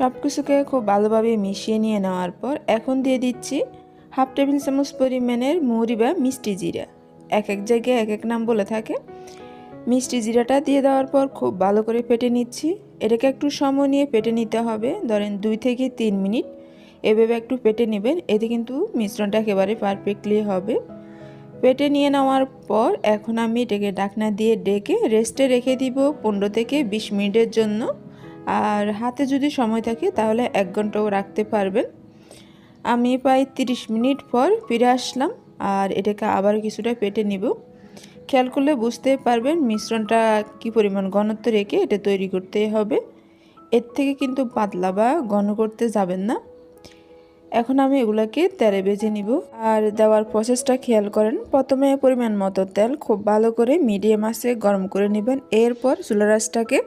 সব কিছুকে খুব ভালোভাবে মিশিয়ে নিয়ে নেওয়ার পর এখন দিয়ে দিচ্ছি হাফ টেবিল চামচ পরিমাণের মৌরি বা মিষ্টি জিরা। এক এক জায়গায় এক এক নাম বলে থাকে। মিষ্টি জিরাটা দিয়ে দেওয়ার পর খুব ভালো করে পেটে নিচ্ছি। এটাকে একটু সময় নিয়ে পেটে নিতে হবে, ধরেন দুই থেকে তিন মিনিট। এভাবে একটু পেটে নেবেন, এতে কিন্তু মিশ্রণটা একেবারে পারফেক্টলি হবে। পেটে নিয়ে নেওয়ার পর এখন আমি এটাকে ডাকনা দিয়ে ডেকে রেস্টে রেখে দিব পনেরো থেকে বিশ মিনিটের জন্য। আর হাতে যদি সময় থাকে তাহলে এক ঘন্টাও রাখতে পারবেন। আমি প্রায় তিরিশ মিনিট পর ফিরে আসলাম আর এটাকে আবার কিছুটা পেটে নিব। খেয়াল করলে বুঝতে পারবেন মিশ্রণটা কি পরিমাণ ঘনত্ব রেখে এটা তৈরি করতে হবে। এর থেকে কিন্তু পাতলা বা ঘন করতে যাবেন না। এখন আমি এগুলাকে তেলে বেজে নিব আর দেওয়ার প্রসেসটা খেয়াল করেন। প্রথমে পরিমাণ মতো তেল খুব ভালো করে মিডিয়াম আঁচে গরম করে নেবেন। এরপর চুলা রাসটাকে